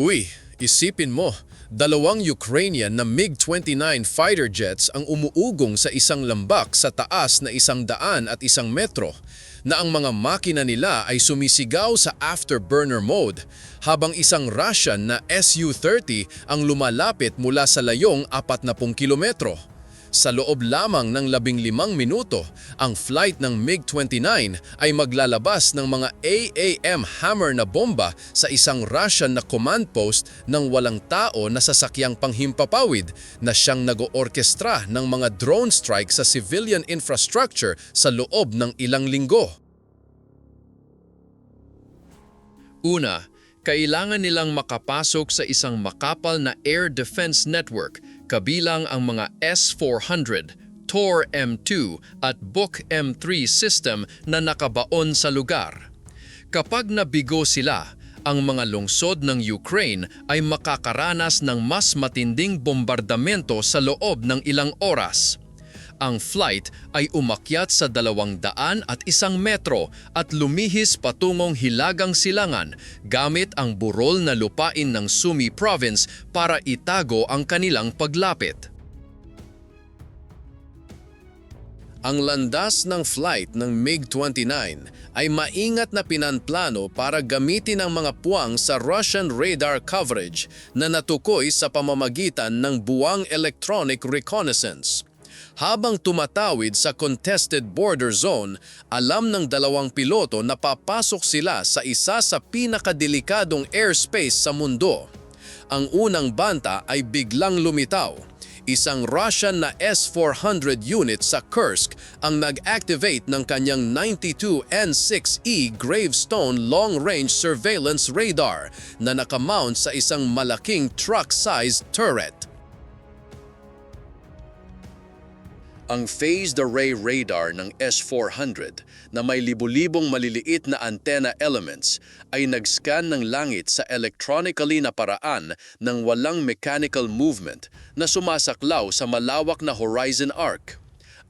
Uy, isipin mo, dalawang Ukrainian na MiG-29 fighter jets ang umuugong sa isang lambak sa taas na isang daan at isang metro na ang mga makina nila ay sumisigaw sa afterburner mode habang isang Russian na Su-30 ang lumalapit mula sa layong 40 kilometro. Sa loob lamang ng 15 minuto, ang flight ng MiG-29 ay maglalabas ng mga AAM Hammer na bomba sa isang Russian na command post ng walang tao na sasakyang panghimpapawid na siyang nag-oorkestra ng mga drone strike sa civilian infrastructure sa loob ng ilang linggo. Una, kailangan nilang makapasok sa isang makapal na air defense network kabilang ang mga S-400, Tor M2 at Book M3 system na nakabaon sa lugar. Kapag nabigo sila, ang mga lungsod ng Ukraine ay makakaranas ng mas matinding bombardamento sa loob ng ilang oras. Ang flight ay umakyat sa dalawang daan at isang metro at lumihis patungong Hilagang Silangan gamit ang burol na lupain ng Sumi Province para itago ang kanilang paglapit. Ang landas ng flight ng MiG-29 ay maingat na pinanplano para gamitin ang mga puwang sa Russian radar coverage na natukoy sa pamamagitan ng buwang electronic reconnaissance. Habang tumatawid sa contested border zone, alam ng dalawang piloto na papasok sila sa isa sa pinakadelikadong airspace sa mundo. Ang unang banta ay biglang lumitaw. Isang Russian na S-400 unit sa Kursk ang nag-activate ng kanyang 92 N6E Gravestone Long-Range Surveillance Radar na nakamount sa isang malaking truck-sized turret. Ang phased array radar ng S-400 na may libu-libong maliliit na antenna elements ay nag-scan ng langit sa electronically na paraan ng walang mechanical movement na sumasaklaw sa malawak na horizon arc.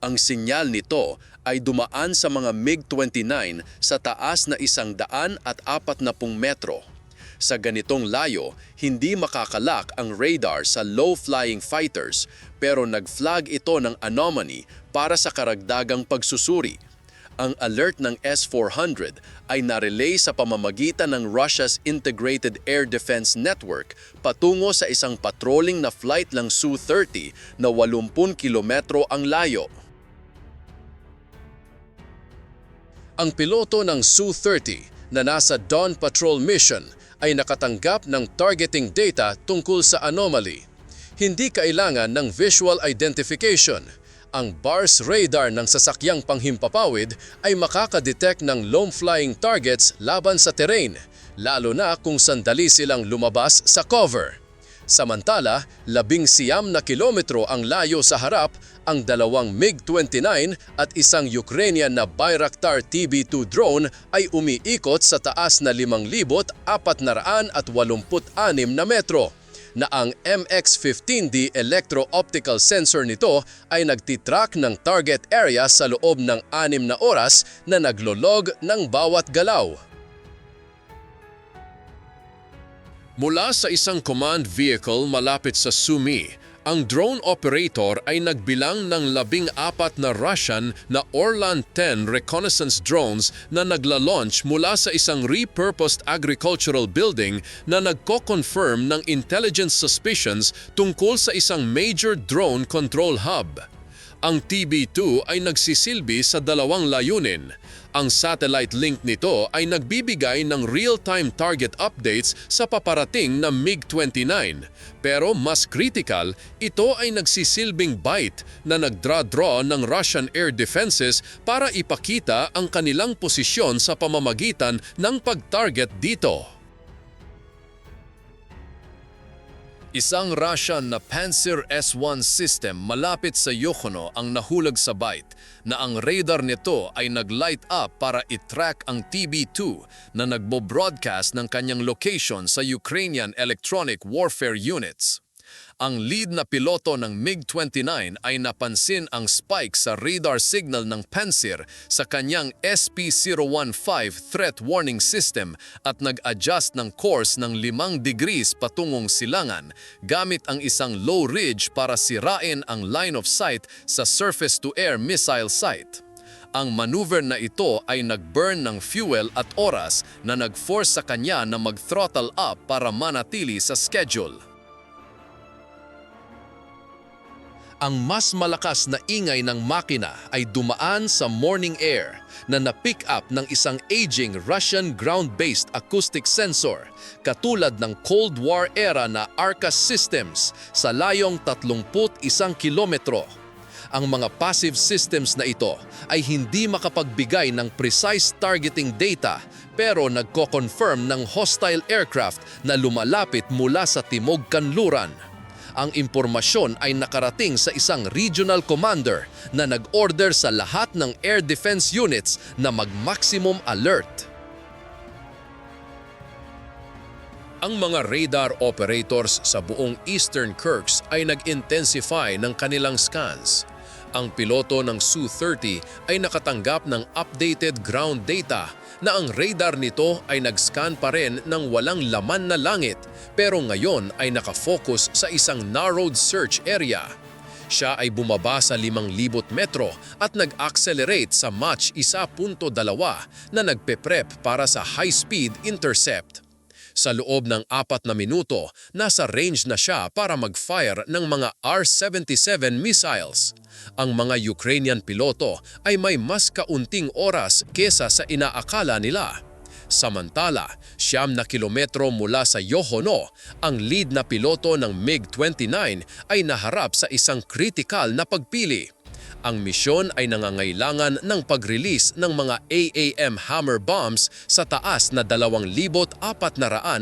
Ang sinyal nito ay dumaan sa mga MiG-29 sa taas na isang daan at apat na pung metro. Sa ganitong layo, hindi makakalak ang radar sa low-flying fighters pero nag-flag ito ng anomaly para sa karagdagang pagsusuri. Ang alert ng S-400 ay narelay sa pamamagitan ng Russia's Integrated Air Defense Network patungo sa isang patrolling na flight ng Su-30 na 80 kilometro ang layo. Ang piloto ng Su-30 na nasa Dawn Patrol Mission ay nakatanggap ng targeting data tungkol sa anomaly. Hindi kailangan ng visual identification. Ang BARS radar ng sasakyang panghimpapawid ay makakadetect ng low-flying targets laban sa terrain, lalo na kung sandali silang lumabas sa cover. Samantala, labing siyam na kilometro ang layo sa harap ang dalawang MiG-29 at isang Ukrainian na Bayraktar TB2 drone ay umiikot sa taas na 5,486 na metro na ang MX-15D electro-optical sensor nito ay nagtitrack ng target area sa loob ng anim na oras na naglolog ng bawat galaw. Mula sa isang command vehicle malapit sa Sumi, ang drone operator ay nagbilang ng labing apat na Russian na Orlan 10 reconnaissance drones na nagla-launch mula sa isang repurposed agricultural building na nagko-confirm ng intelligence suspicions tungkol sa isang major drone control hub. Ang TB2 ay nagsisilbi sa dalawang layunin. Ang satellite link nito ay nagbibigay ng real-time target updates sa paparating na MiG-29. Pero mas critical, ito ay nagsisilbing bite na nagdraw-draw ng Russian air defenses para ipakita ang kanilang posisyon sa pamamagitan ng pag-target dito. Isang Russian na Panzer S-1 system malapit sa Yokhono ang nahulog sa bite na ang radar nito ay nag-light up para i-track ang TB2 na nagbo-broadcast ng kanyang location sa Ukrainian Electronic Warfare Units. Ang lead na piloto ng MiG-29 ay napansin ang spike sa radar signal ng Pantsir sa kanyang SP-015 threat warning system at nag-adjust ng course ng 5 degrees patungong silangan gamit ang isang low ridge para sirain ang line of sight sa surface-to-air missile site. Ang maneuver na ito ay nag-burn ng fuel at oras na nag-force sa kanya na mag-throttle up para manatili sa schedule. Ang mas malakas na ingay ng makina ay dumaan sa morning air na na-pick up ng isang aging Russian ground-based acoustic sensor katulad ng Cold War era na ARCA systems sa layong 31 kilometro. Ang mga passive systems na ito ay hindi makapagbigay ng precise targeting data pero nagko-confirm ng hostile aircraft na lumalapit mula sa timog kanluran. Ang impormasyon ay nakarating sa isang regional commander na nag-order sa lahat ng air defense units na mag-maximum alert. Ang mga radar operators sa buong Eastern Kirks ay nag-intensify ng kanilang scans. Ang piloto ng Su-30 ay nakatanggap ng updated ground data na ang radar nito ay nag-scan pa rin ng walang laman na langit pero ngayon ay nakafocus sa isang narrowed search area. Siya ay bumaba sa 5,000 metro at nag-accelerate sa Mach 1.2 na nagpe-prep para sa high-speed intercept. Sa loob ng apat na minuto, nasa range na siya para mag-fire ng mga R-77 missiles. Ang mga Ukrainian piloto ay may mas kaunting oras kesa sa inaakala nila. Samantala, siyam na kilometro mula sa Yohono, ang lead na piloto ng MiG-29 ay naharap sa isang kritikal na pagpili. Ang misyon ay nangangailangan ng pag-release ng mga AAM Hammer bombs sa taas na 2,400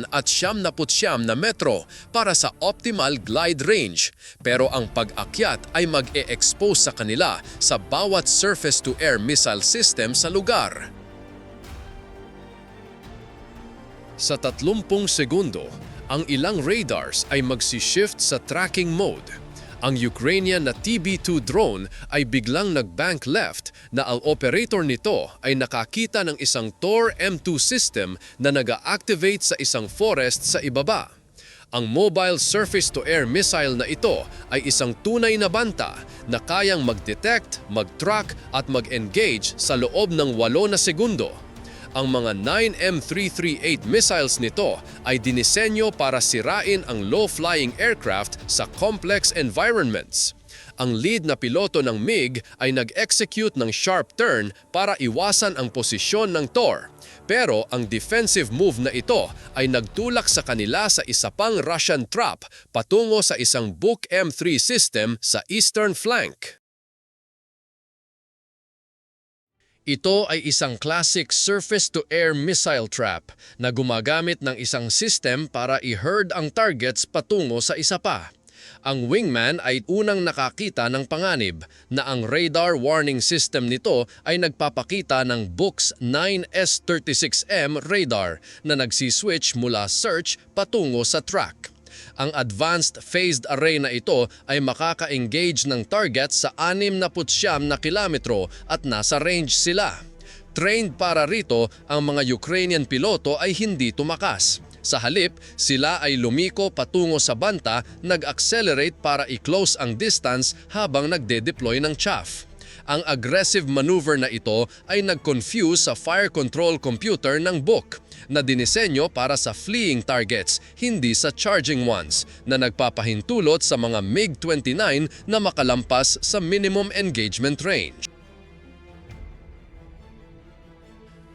at siyam na putsyam na metro para sa optimal glide range. Pero ang pag-akyat ay mag-e-expose sa kanila sa bawat surface-to-air missile system sa lugar. Sa 30 segundo, ang ilang radars ay magsi-shift sa tracking mode. Ang Ukrainian na TB2 drone ay biglang nag-bank left na ang operator nito ay nakakita ng isang Tor M2 system na nag-activate sa isang forest sa ibaba. Ang mobile surface-to-air missile na ito ay isang tunay na banta na kayang mag-detect, mag-track at mag-engage sa loob ng 8 na segundo. Ang mga 9M338 missiles nito ay dinisenyo para sirain ang low-flying aircraft sa complex environments. Ang lead na piloto ng MiG ay nag-execute ng sharp turn para iwasan ang posisyon ng Tor. Pero ang defensive move na ito ay nagtulak sa kanila sa isa pang Russian trap patungo sa isang Buk M3 system sa eastern flank. Ito ay isang classic surface-to-air missile trap na gumagamit ng isang system para i-herd ang targets patungo sa isa pa. Ang wingman ay unang nakakita ng panganib na ang radar warning system nito ay nagpapakita ng Books 9S36M radar na nagsiswitch mula search patungo sa track. Ang advanced phased array na ito ay makaka-engage ng target sa 69 na kilometro at nasa range sila. Trained para rito, ang mga Ukrainian piloto ay hindi tumakas. Sa halip, sila ay lumiko patungo sa banta, nag-accelerate para i-close ang distance habang nagde-deploy ng chaff. Ang aggressive maneuver na ito ay nag-confuse sa fire control computer ng book na dinisenyo para sa fleeing targets, hindi sa charging ones, na nagpapahintulot sa mga MiG-29 na makalampas sa minimum engagement range.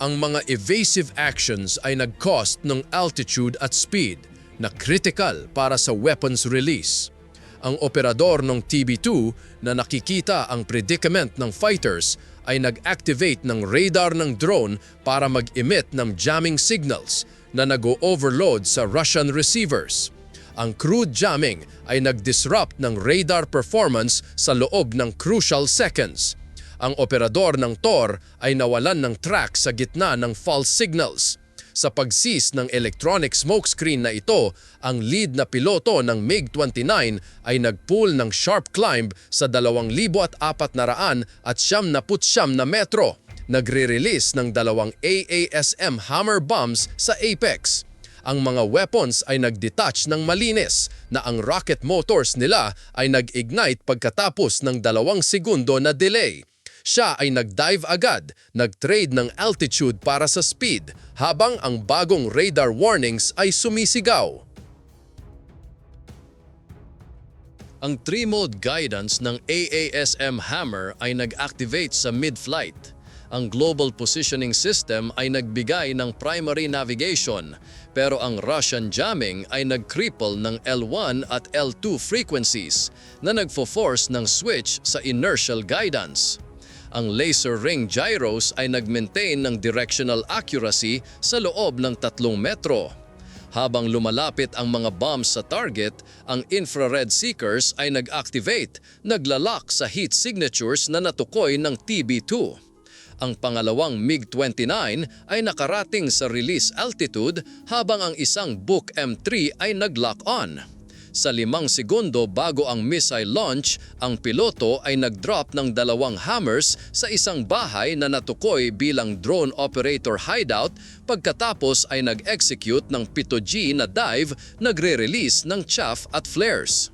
Ang mga evasive actions ay nag-cost ng altitude at speed na critical para sa weapons release. Ang operador ng TB2 na nakikita ang predicament ng fighters ay nag-activate ng radar ng drone para mag-emit ng jamming signals na nag-overload sa Russian receivers. Ang crude jamming ay nag-disrupt ng radar performance sa loob ng crucial seconds. Ang operador ng Tor ay nawalan ng track sa gitna ng false signals. Sa pagsis ng electronic smokescreen na ito, ang lead na piloto ng MiG-29 ay nagpull ng sharp climb sa 2,400 at siyam na putsyam na metro. Nagre-release ng dalawang AASM Hammer bombs sa apex. Ang mga weapons ay nag-detach ng malinis na ang rocket motors nila ay nag-ignite pagkatapos ng dalawang segundo na delay. Siya ay nag-dive agad, nag-trade ng altitude para sa speed, habang ang bagong radar warnings ay sumisigaw. Ang 3-mode guidance ng AASM Hammer ay nag-activate sa mid-flight. Ang Global Positioning System ay nagbigay ng primary navigation, pero ang Russian jamming ay nag-cripple ng L1 at L2 frequencies na nagfo-force ng switch sa inertial guidance. Ang laser ring gyros ay nag-maintain ng directional accuracy sa loob ng 3 metro. Habang lumalapit ang mga bombs sa target, ang infrared seekers ay nag-activate, naglalak sa heat signatures na natukoy ng TB2. Ang pangalawang MiG-29 ay nakarating sa release altitude habang ang isang Book M3 ay nag-lock on. Sa limang segundo bago ang missile launch, ang piloto ay nag-drop ng dalawang hammers sa isang bahay na natukoy bilang drone operator hideout pagkatapos ay nag-execute ng 7G na dive nagre-release ng chaff at flares.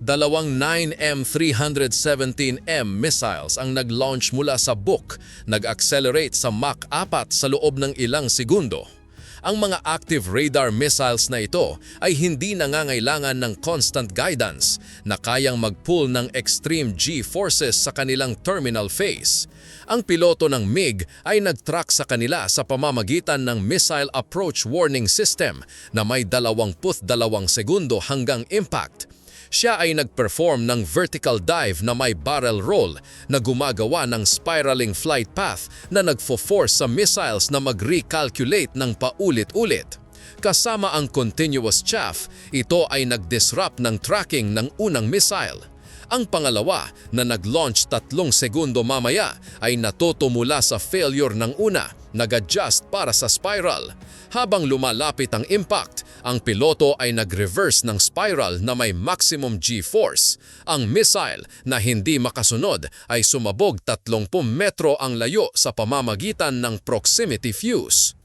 Dalawang 9M317M missiles ang nag-launch mula sa Book, nag-accelerate sa Mach 4 sa loob ng ilang segundo. Ang mga active radar missiles na ito ay hindi nangangailangan ng constant guidance na kayang mag-pull ng extreme G-forces sa kanilang terminal phase. Ang piloto ng MiG ay nag-track sa kanila sa pamamagitan ng Missile Approach Warning System na may 22 segundo hanggang impact siya ay nag-perform ng vertical dive na may barrel roll na gumagawa ng spiraling flight path na nagfo-force sa missiles na mag-recalculate ng paulit-ulit. Kasama ang continuous chaff, ito ay nag-disrupt ng tracking ng unang missile. Ang pangalawa na nag-launch tatlong segundo mamaya ay natuto mula sa failure ng una, nag-adjust para sa spiral. Habang lumalapit ang impact, ang piloto ay nag-reverse ng spiral na may maximum G-force. Ang missile na hindi makasunod ay sumabog 30 metro ang layo sa pamamagitan ng proximity fuse.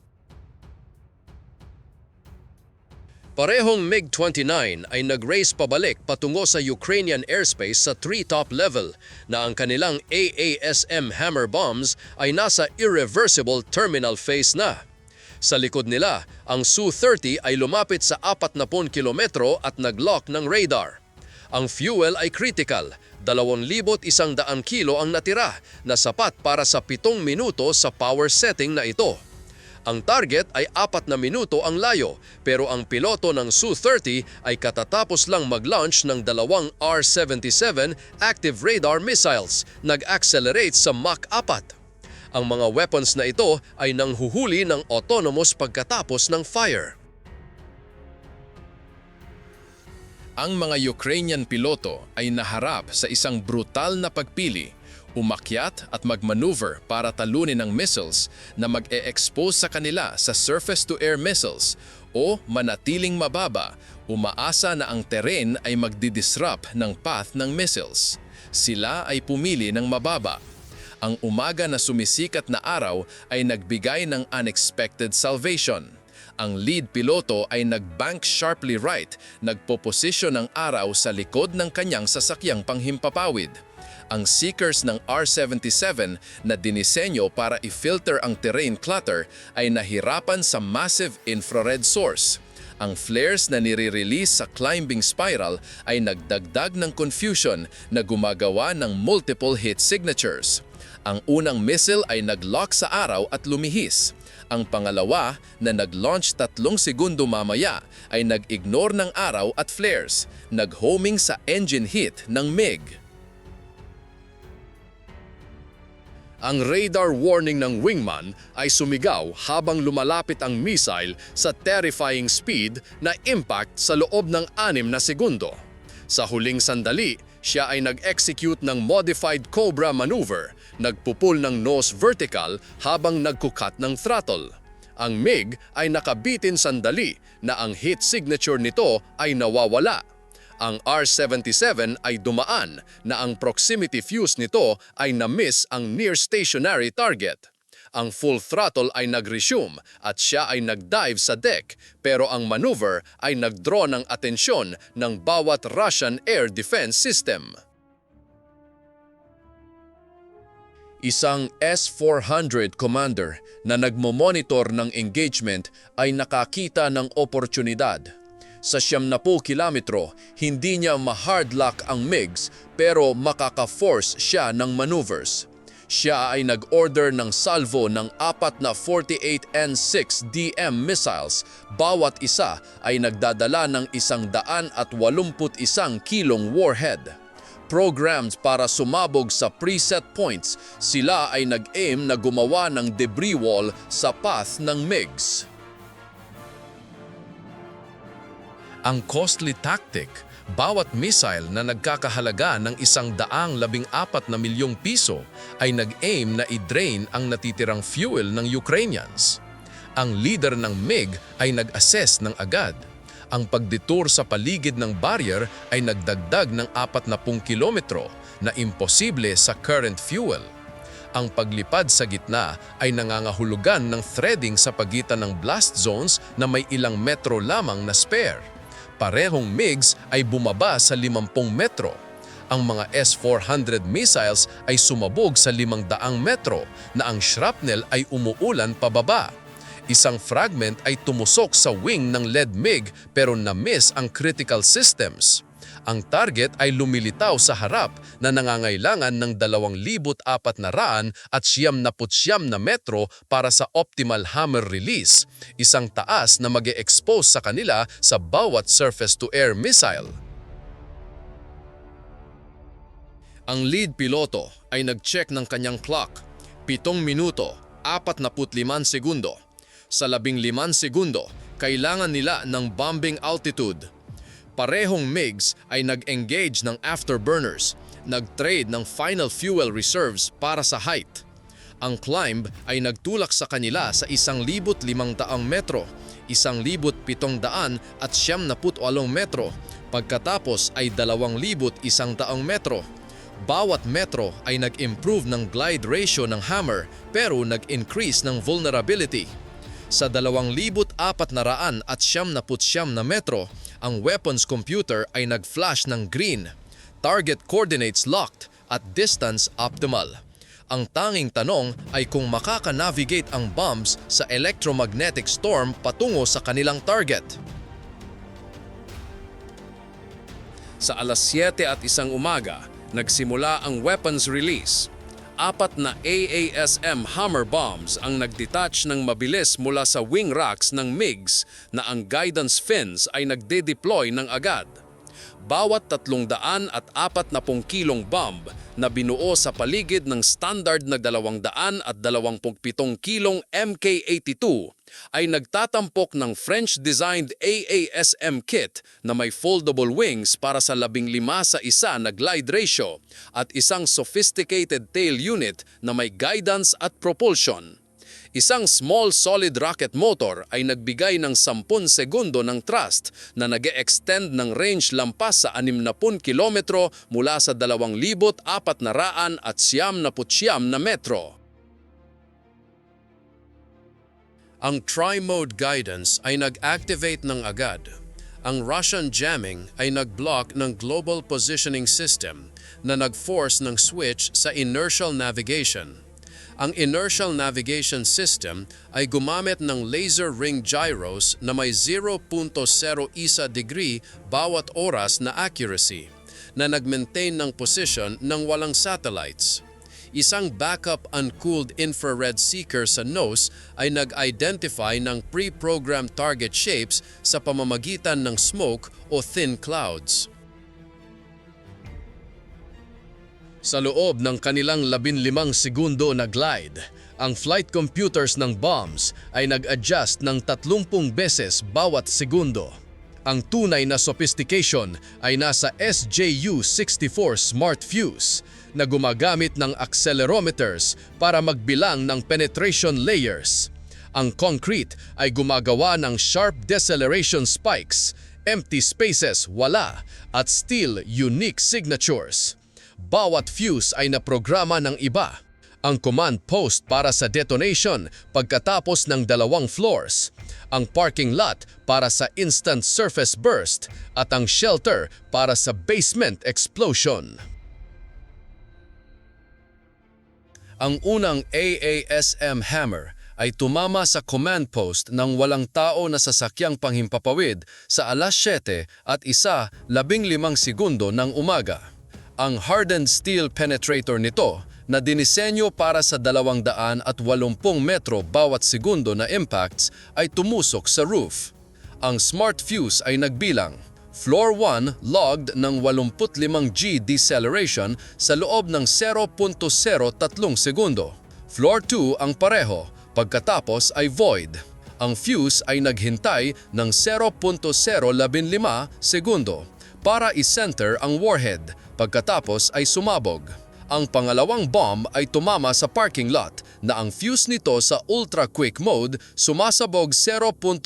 Parehong MiG-29 ay nag-race pabalik patungo sa Ukrainian airspace sa treetop level na ang kanilang AASM Hammer bombs ay nasa irreversible terminal phase na. Sa likod nila, ang Su-30 ay lumapit sa 40 kilometro at nag-lock ng radar. Ang fuel ay critical, 2,100 kilo ang natira na sapat para sa 7 minuto sa power setting na ito. Ang target ay apat na minuto ang layo pero ang piloto ng Su-30 ay katatapos lang mag-launch ng dalawang R-77 active radar missiles, nag-accelerate sa Mach 4. Ang mga weapons na ito ay nanghuhuli ng autonomous pagkatapos ng fire. Ang mga Ukrainian piloto ay naharap sa isang brutal na pagpili umakyat at magmaneuver para talunin ang missiles na mag-e-expose sa kanila sa surface-to-air missiles o manatiling mababa, umaasa na ang terrain ay magdidisrupt ng path ng missiles. Sila ay pumili ng mababa. Ang umaga na sumisikat na araw ay nagbigay ng unexpected salvation. Ang lead piloto ay nag-bank sharply right, nagpo-posisyon ng araw sa likod ng kanyang sasakyang panghimpapawid ang seekers ng R77 na dinisenyo para i-filter ang terrain clutter ay nahirapan sa massive infrared source. Ang flares na nire-release sa climbing spiral ay nagdagdag ng confusion na gumagawa ng multiple hit signatures. Ang unang missile ay nag-lock sa araw at lumihis. Ang pangalawa na nag-launch tatlong segundo mamaya ay nag-ignore ng araw at flares, nag-homing sa engine hit ng MiG. Ang radar warning ng wingman ay sumigaw habang lumalapit ang missile sa terrifying speed na impact sa loob ng anim na segundo. Sa huling sandali, siya ay nag-execute ng modified Cobra maneuver nagpupul ng nose vertical habang nagkukat ng throttle. Ang MiG ay nakabitin sandali na ang heat signature nito ay nawawala. Ang R77 ay dumaan na ang proximity fuse nito ay na-miss ang near stationary target. Ang full throttle ay nag-resume at siya ay nag-dive sa deck pero ang maneuver ay nag-draw ng atensyon ng bawat Russian air defense system. Isang S-400 commander na nagmo-monitor ng engagement ay nakakita ng oportunidad. Sa siyam na po kilometro, hindi niya ma-hardlock ang MiGs pero makaka-force siya ng maneuvers. Siya ay nag-order ng salvo ng apat na 48 N6 DM missiles. Bawat isa ay nagdadala ng isang daan at walumput isang kilong warhead programmed para sumabog sa preset points, sila ay nag-aim na gumawa ng debris wall sa path ng MiGs. Ang costly tactic, bawat missile na nagkakahalaga ng isang daang labing apat na milyong piso ay nag-aim na i-drain ang natitirang fuel ng Ukrainians. Ang leader ng MiG ay nag-assess ng agad ang pagdetour sa paligid ng barrier ay nagdagdag ng 40 kilometro na imposible sa current fuel. Ang paglipad sa gitna ay nangangahulugan ng threading sa pagitan ng blast zones na may ilang metro lamang na spare. Parehong MiGs ay bumaba sa 50 metro. Ang mga S-400 missiles ay sumabog sa 500 metro na ang shrapnel ay umuulan pababa. Isang fragment ay tumusok sa wing ng lead MiG pero na-miss ang critical systems. Ang target ay lumilitaw sa harap na nangangailangan ng 2,400 at siyam na putsyam na metro para sa optimal hammer release, isang taas na mag expose sa kanila sa bawat surface-to-air missile. Ang lead piloto ay nag-check ng kanyang clock. Pitong minuto, 45 segundo sa labing liman segundo, kailangan nila ng bombing altitude. Parehong MiGs ay nag-engage ng afterburners, nag-trade ng final fuel reserves para sa height. Ang climb ay nagtulak sa kanila sa 1,500 metro, 1,700 at 78 metro, pagkatapos ay 2,100 metro. Bawat metro ay nag-improve ng glide ratio ng hammer pero nag-increase ng vulnerability. Sa 2,400 at siyam na putsyam na metro, ang weapons computer ay nag-flash ng green, target coordinates locked at distance optimal. Ang tanging tanong ay kung makaka-navigate ang bombs sa electromagnetic storm patungo sa kanilang target. Sa alas 7 at isang umaga, nagsimula ang weapons release. Apat na AASM Hammer bombs ang nagdetach ng mabilis mula sa wing racks ng MiGs na ang guidance fins ay nagde-deploy ng agad. Bawat tatlong daan at apat na pong kilong bomb na binuo sa paligid ng standard na dalawang daan at dalawampung pitong kilong MK-82 ay nagtatampok ng French-designed AASM kit na may foldable wings para sa labing lima sa isa na glide ratio at isang sophisticated tail unit na may guidance at propulsion. Isang small solid rocket motor ay nagbigay ng 10 segundo ng thrust na nag extend ng range lampas sa 60 kilometro mula sa 2,400 at siyam na putsyam na metro. Ang tri-mode guidance ay nag-activate ng agad. Ang Russian jamming ay nag-block ng Global Positioning System na nag-force ng switch sa inertial navigation. Ang inertial navigation system ay gumamit ng laser ring gyros na may 0.01 degree bawat oras na accuracy na nag-maintain ng position ng walang satellites isang backup uncooled infrared seeker sa nose ay nag-identify ng pre-programmed target shapes sa pamamagitan ng smoke o thin clouds. Sa loob ng kanilang 15 segundo na glide, ang flight computers ng bombs ay nag-adjust ng 30 beses bawat segundo. Ang tunay na sophistication ay nasa SJU-64 Smart Fuse na gumagamit ng accelerometers para magbilang ng penetration layers. Ang concrete ay gumagawa ng sharp deceleration spikes, empty spaces wala, at steel unique signatures. Bawat fuse ay naprograma ng iba. Ang command post para sa detonation pagkatapos ng dalawang floors. Ang parking lot para sa instant surface burst at ang shelter para sa basement explosion. Ang unang AASM hammer ay tumama sa command post ng walang tao na sasakyang panghimpapawid sa alas 7 at isa labing limang segundo ng umaga. Ang hardened steel penetrator nito na dinisenyo para sa 280 metro bawat segundo na impacts ay tumusok sa roof. Ang smart fuse ay nagbilang. Floor 1 logged ng 85G deceleration sa loob ng 0.03 segundo. Floor 2 ang pareho, pagkatapos ay void. Ang fuse ay naghintay ng 0.015 segundo para i-center ang warhead, pagkatapos ay sumabog. Ang pangalawang bomb ay tumama sa parking lot na ang fuse nito sa ultra-quick mode sumasabog 0.003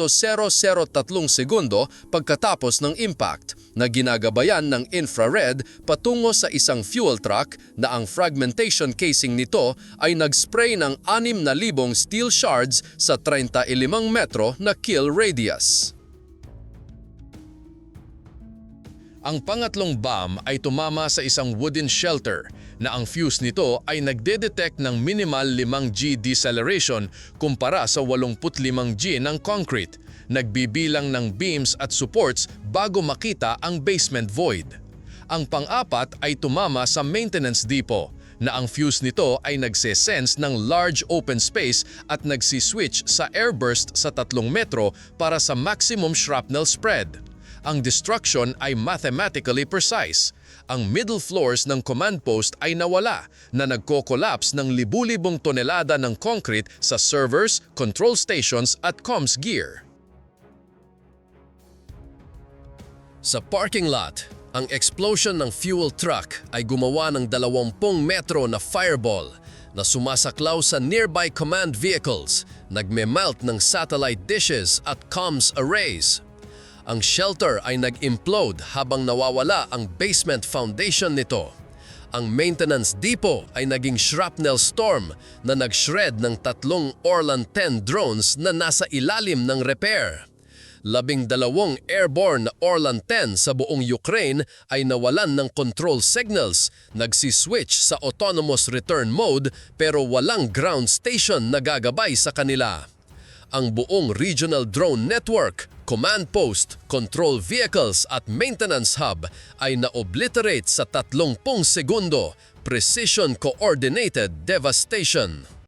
segundo pagkatapos ng impact na ginagabayan ng infrared patungo sa isang fuel truck na ang fragmentation casing nito ay nag-spray ng 6,000 steel shards sa 35 metro na kill radius. Ang pangatlong bomb ay tumama sa isang wooden shelter na ang fuse nito ay nagde-detect ng minimal 5G deceleration kumpara sa 85G ng concrete, nagbibilang ng beams at supports bago makita ang basement void. Ang pang-apat ay tumama sa maintenance depot na ang fuse nito ay nagse-sense ng large open space at nagsiswitch sa airburst sa 3 metro para sa maximum shrapnel spread ang destruction ay mathematically precise. Ang middle floors ng command post ay nawala na nagko-collapse ng libu-libong tonelada ng concrete sa servers, control stations at comms gear. Sa parking lot, ang explosion ng fuel truck ay gumawa ng 20 metro na fireball na sumasaklaw sa nearby command vehicles, nagme-melt ng satellite dishes at comms arrays ang shelter ay nag-implode habang nawawala ang basement foundation nito. Ang maintenance depot ay naging shrapnel storm na nag-shred ng tatlong Orlan 10 drones na nasa ilalim ng repair. Labing dalawang airborne na Orlan 10 sa buong Ukraine ay nawalan ng control signals, nagsiswitch sa autonomous return mode pero walang ground station na gagabay sa kanila ang buong regional drone network, command post, control vehicles at maintenance hub ay na-obliterate sa 30 segundo, precision coordinated devastation.